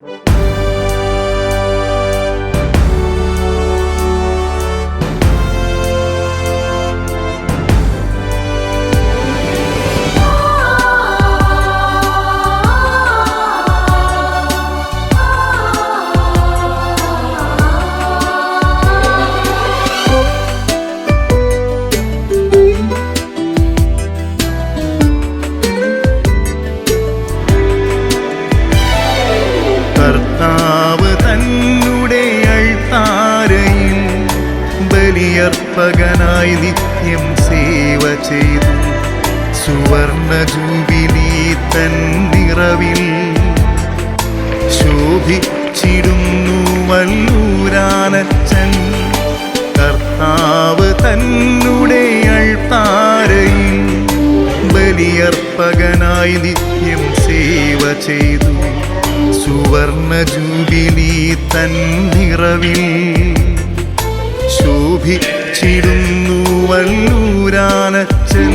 കർത്താവ് ബലിയർപ്പകനായി നിത്യം സേവ ചെയ്തു. സുവർണ ജൂബിലി തൻ നിറവിൽ ശോഭിച്ചിടുന്നു വല്ലൂരാനച്ചൻ കർത്താവ് തന്നെ അൾത്താരയിൽ ബലിയർപ്പകനായി നിത്യം സേവ ചെയ്തു. സുവർണ ജൂബിലി തൻ നിറവിൽ ശോഭിച്ചിടുന്നു വല്ലൂരാനച്ചൻ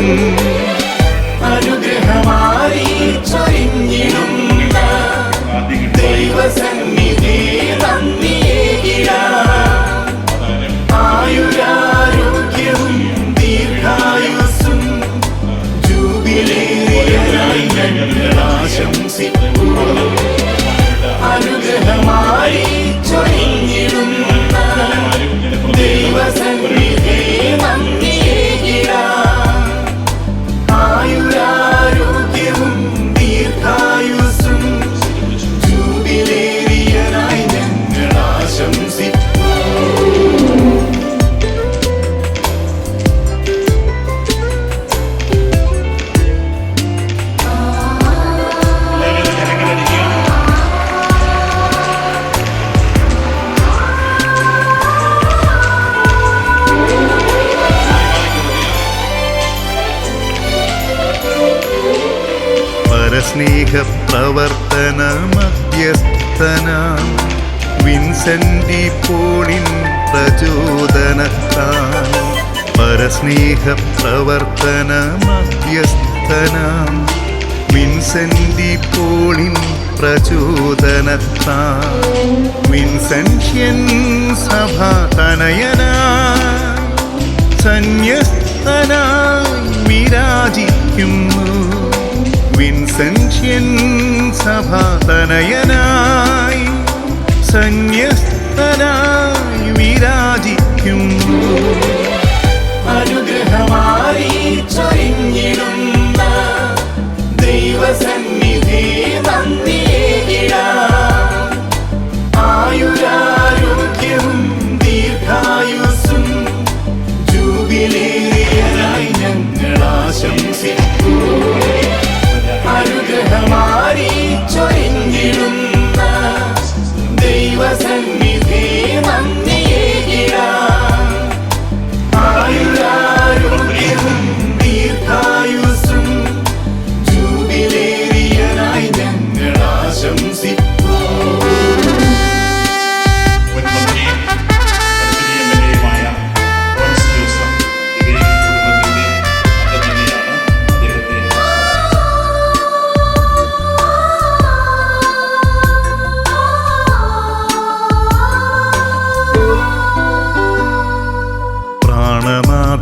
പരസ്നേഹ പ്രവർത്തന മധ്യസ്ഥന വിൻസെന്റി പോളിൻ പ്രചോദനത്താൽ. പരസ്നേഹ പ്രവർത്തന മധ്യസ്ഥന വിൻസെന്റി പോളിൻ പ്രചോദനത്താൽ. വിൻസെൻഷ്യൻ സഭ തനയന സന്യസ്തനായി വിരാജിക്കുന്നു. വിൻസെന്റ്യൻ സഭാതനയനായി സന്യസ്തനായി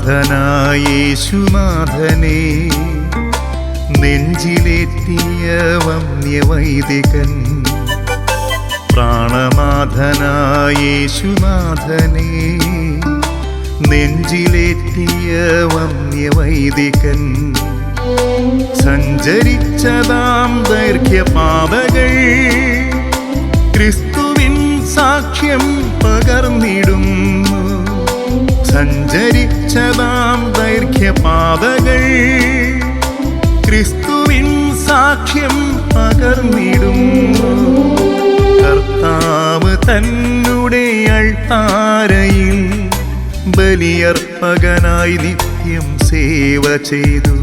പ്രാണനാഥനായ യേശുനാഥനെ നെഞ്ചിലേറ്റിയ വന്യവൈദികൻ പ്രാണനാഥനായ യേശുനാഥനെ നെഞ്ചിലേറ്റിയ വന്യവൈദികൻ സഞ്ചരിച്ചതാം ദൈർഘ്യപാതകൾ ക്രിസ്തുവിൻ സാക്ഷ്യം പകർന്നിടുന്നു. സഞ്ചരിച്ചതാം ദൈർഘ്യപാതകൾ. ക്രിസ്തുവിൻ സാക്ഷ്യം പകർന്നിടും കർത്താവ് തന്നെ അൾത്താരയിൽ ബലിയർപ്പകനായി നിത്യം സേവ ചെയ്തു.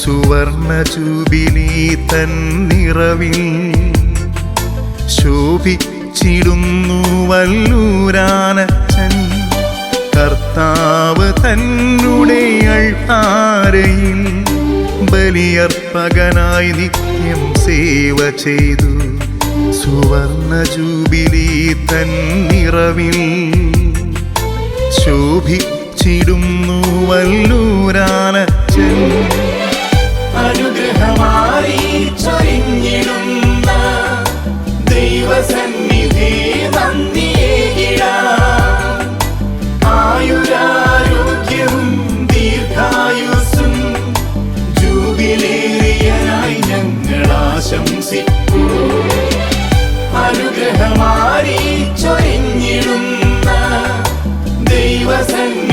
സുവർണ ജൂബിലി തൻ നിറവിൽ ശോഭിച്ചിടുന്നു വല്ലൂരാനച്ചൻ. വിയർപ്പകനായി നിത്യം സേവ ചെയ്തു. സുവർണ ജൂബിലി തന്നിറവിൽ ശോഭിച്ചിടുന്നു വല്ലൂരാനച്ചൻ. പ്രശംസിക്കൂ അനുഗ്രഹമാരി ചൊരിഞ്ഞിടുന്ന ദൈവസംഘ